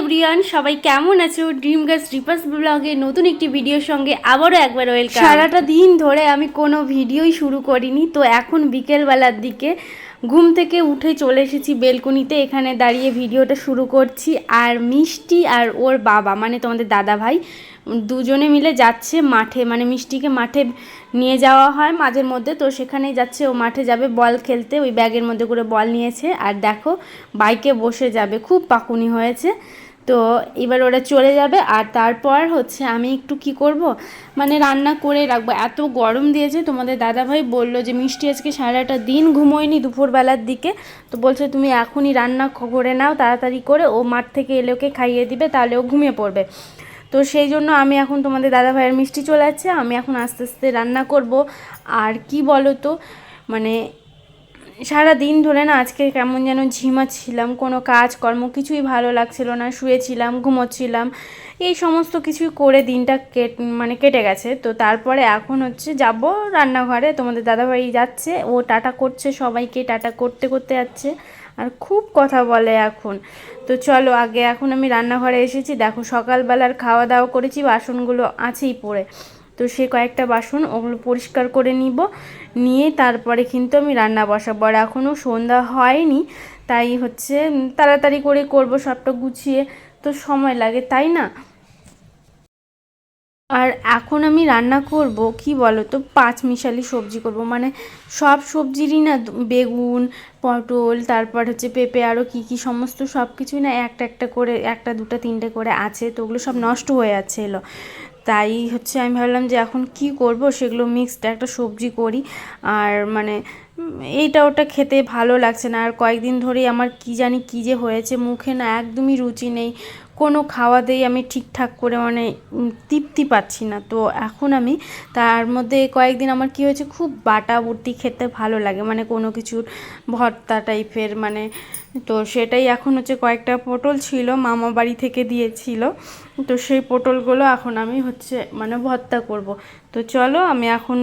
Everyone সবাই কেমন আছো? ড্রিম গার্লস রিপাস ব্লগে নতুন একটি ভিডিওর সঙ্গে আবারও একবার ওয়েলকাম সারাটা দিন ধরে আমি কোনো ভিডিওই শুরু করিনি, তো এখন বিকেলবেলার দিকে ঘুম থেকে উঠে চলে এসেছি বেলকুনিতে, এখানে দাঁড়িয়ে ভিডিওটা শুরু করছি। আর মিষ্টি আর ওর বাবা মানে তোমাদের দাদা ভাই, দুজনে মিলে যাচ্ছে মাঠে মানে মিষ্টিকে মাঠে নিয়ে যাওয়া হয় মাঝের মধ্যে। তো সেখানেই যাচ্ছে, ও মাঠে যাবে বল খেলতে, ওই ব্যাগের মধ্যে করে বল নিয়েছে। আর দেখো, বাইকে বসে যাবে, খুব পাকুনি হয়েছে। তো এবার ওরা চলে যাবে আর তারপর হচ্ছে আমি একটু কি করব? মানে রান্না করে রাখব। এত গরম দিয়েছে, তোমাদের দাদাভাই বলল যে, মিষ্টি আজকে সারাটা দিন ঘুমোয়নি দুপুরবেলার দিকে। তো বলছে, তুমি এখনই রান্না করে নাও, তাড়াতাড়ি করে। ও মাঠ থেকে এলে ওকে খাইয়ে দিবে, তাহলে ও ঘুমিয়ে পড়বে। তো সেই জন্য আমি এখন তোমাদের দাদা ভাইয়ের মিষ্টি চলে আমি এখন আস্তে আস্তে রান্না করব। আর কি বলো তো মানে সারা দিন ধরে না আজকে কেমন যেন ঝিমাচ্ছিলাম, কোনো কাজ কর্ম কিছুই ভালো লাগছিল না, শুয়েছিলাম, ঘুমোচ্ছিলাম, এই সমস্ত কিছুই করে দিনটা কেট মানে কেটে গেছে। তো তারপরে এখন হচ্ছে যাব রান্নাঘরে, তোমাদের দাদাভাই যাচ্ছে, ও টাটা করছে, সবাইকে টাটা করতে করতে যাচ্ছে, আর খুব কথা বলে এখন। তো চলো, আগে এখন আমি রান্নাঘরে এসেছি, দেখো সকালবেলার খাওয়া দাওয়া করেছি, বাসনগুলো আছেই পড়ে। তো সে কয়েকটা বাসন ওগুলো পরিষ্কার করে নিব। নিয়ে তারপরে কিন্তু আমি রান্না বসাবো। আর এখনও সন্ধ্যা হয়নি, তাই হচ্ছে তাড়াতাড়ি করে করব সবটা গুছিয়ে। তো সময় লাগে, তাই না? আর এখন আমি রান্না করব, কি বলো তো পাঁচ মিশালি সবজি করব। মানে সব সবজিরই না বেগুন, পটল, তারপর হচ্ছে পেঁপে আরও কী কী সমস্ত সব কিছুই না একটা একটা করে, একটা, দুটো, তিনটে করে আছে। তো ওগুলো সব নষ্ট হয়ে যাচ্ছে এলো। তাই হচ্ছে আমি ভাবলাম যে এখন কি করব? সেগুলো মিক্সড একটা সবজি করি। আর মানে এইটা ওটা খেতে ভালো লাগছে না। আর কয়েকদিন ধরেই আমার কি জানি কি যে হয়েছে, মুখে না একদমই রুচি নেই। কোনো খাওয়া খাওয়াতেই আমি ঠিকঠাক করে মানে তৃপ্তি পাচ্ছি না। তো এখন আমি তার মধ্যে কয়েকদিন আমার কি হয়েছে, খুব বাটা বুটি খেতে ভালো লাগে। মানে কোনো কিছুর ভর্তা টাইপের মানে তো সেটাই এখন হচ্ছে কয়েকটা পটল ছিল, মামা বাড়ি থেকে দিয়েছিল। তো সেই পটলগুলো এখন আমি হচ্ছে মানে ভর্তা করব। তো চলো আমি এখন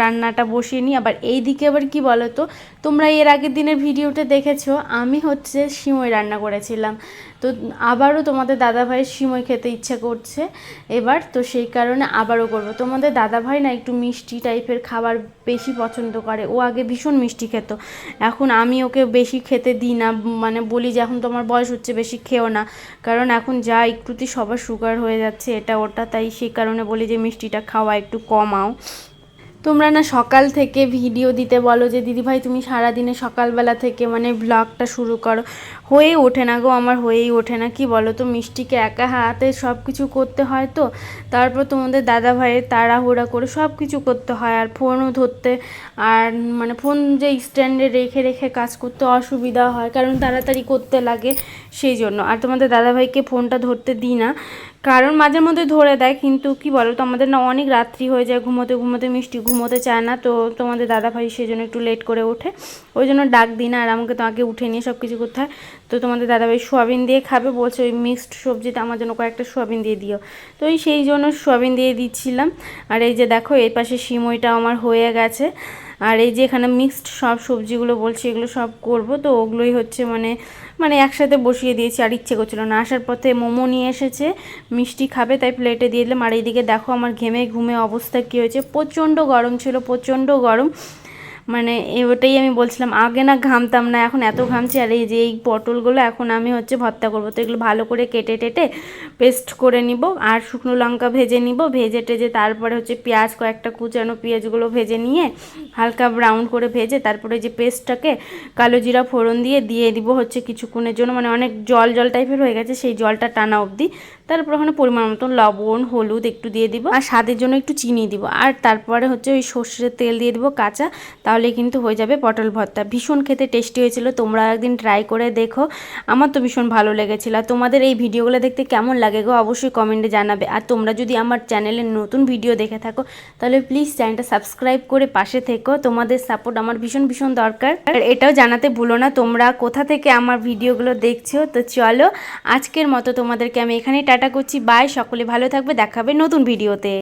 রান্নাটা বসিয়ে নিই। আবার এই দিকে আবার কি বলো তো তোমরা এর আগের দিনের ভিডিওটা দেখেছ, আমি হচ্ছে সিমই রান্না করেছিলাম। তো আবারও তোমাদের দাদাভাইয়ের সিমই খেতে ইচ্ছা করছে। এবার তো সেই কারণে আবারও করব। তোমাদের দাদাভাই না একটু মিষ্টি টাইপের খাবার বেশি পছন্দ করে। ও আগে ভীষণ মিষ্টি খেত। এখন আমি ওকে বেশি খেতে দিই না মানে বলি যে এখন তোমার বয়স হচ্ছে, বেশি খেও না। কারণ এখন যা একটুতেই সবার সুগার হয়ে যাচ্ছে, এটা ওটা, তাই সেই কারণে বলি যে মিষ্টিটা খাওয়া একটু কমাও। তোমরা না সকাল থেকে ভিডিও দিতে বলো যে, দিদিভাই, তুমি সারাদিনে সকালবেলা থেকে মানে ব্লগটা শুরু করো। হয়ে ওঠে না গো, আমার হয়েই ওঠে না। কি বলো তো মিষ্টিকে একা হাতে সব কিছু করতে হয় তো। তারপর তোমাদের দাদা ভাইয়ের তাড়াহুড়া করে সব কিছু করতে হয়। আর ফোনও ধরতে, আর মানে ফোন যে স্ট্যান্ডে রেখে রেখে কাজ করতে অসুবিধা হয়, কারণ তাড়াতাড়ি করতে লাগে সেই জন্য। আর তোমাদের দাদাভাইকে ফোনটা ধরতে দিই না, কারণ মাঝে মধ্যে ধরে দেয়, কিন্তু কি বলো তো আমাদের না অনেক রাত্রি হয়ে যায় ঘুমোতে ঘুমোতে, মিষ্টি ঘুমোতে চায় না। তো তোমাদের দাদাভাই সেই জন্য একটু লেট করে ওঠে। ওই জন্য ডাক দিই না, আর আমাকে তোমাকে উঠে নিয়ে সব কিছু করতে হয়। তো তোমাদের দাদাভাই সোয়াবিন দিয়ে খাবে, বলছে ওই মিক্সড সবজিতে আমার জন্য কয়েকটা সোয়াবিন দিয়ে দিও। তো ওই সেই জন্য সোয়াবিন দিয়ে দিচ্ছিলাম। আর এই যে দেখো, এর পাশে সিমইটা আমার হয়ে গেছে। আর এই যে এখানে মিক্সড সব সবজিগুলো বলছি, এগুলো সব করব। তো ওগুলোই হচ্ছে মানে মানে একসাথে বসিয়ে দিয়েছি, আর ইচ্ছে করছিল না। আসার পথে মোমো নিয়ে এসেছে, মিষ্টি খাবে, তাই প্লেটে দিয়ে দিলাম। আর এইদিকে দেখো আমার ঘেমে ঘুমে অবস্থা কী হয়েছে? প্রচণ্ড গরম ছিল, প্রচণ্ড গরম। মানে ওটাই আমি বলছিলাম, আগে না ঘামতাম না, এখন এত ঘামছি, আর এই যে এই পটলগুলো এখন আমি হচ্ছে ভর্তা করব। তো এগুলো ভালো করে কেটে টেটে পেস্ট করে নিব, আর শুকনো লঙ্কা ভেজে নিব, ভেজে টেজে তারপরে হচ্ছে পেঁয়াজ কয়েকটা কুচানো পেঁয়াজগুলো ভেজে নিয়ে হালকা ব্রাউন করে ভেজে তারপরে যে পেস্টটাকে কালো জিরা ফোড়ন দিয়ে দিয়ে দিব হচ্ছে কিছুক্ষণের জন্য মানে অনেক জল জল টাইপের হয়ে গেছে, সেই জলটা টানা অবধি। তারপর ওখানে পরিমাণ মতন লবণ, হলুদ একটু দিয়ে দিব। আর স্বাদের জন্য একটু চিনি দিব। আর তারপরে হচ্ছে ওই সর্ষের তেল দিয়ে দিব কাঁচা, তাহলে কিন্তু হয়ে যাবে পটল ভর্তা। ভীষণ খেতে টেস্টি হয়েছিল, তোমরা একদিন ট্রাই করে দেখো। আমার তো ভীষণ ভালো লেগেছিল। আর তোমাদের এই ভিডিওগুলো দেখতে কেমন লাগে গো, অবশ্যই কমেন্টে জানাবে। আর তোমরা যদি আমার চ্যানেলে নতুন ভিডিও দেখে থাকো, তাহলে প্লিজ চ্যানেলটা সাবস্ক্রাইব করে পাশে থেকো তোমাদের সাপোর্ট আমার ভীষণ ভীষণ দরকার। আর এটাও জানাতে ভুলো না, তোমরা কোথা থেকে আমার ভিডিওগুলো দেখছ? তো চলো, আজকের মতো তোমাদেরকে আমি এখানেই টাটা করছি। বাই সকলে ভালো থাকবে দেখাবে নতুন ভিডিওতে।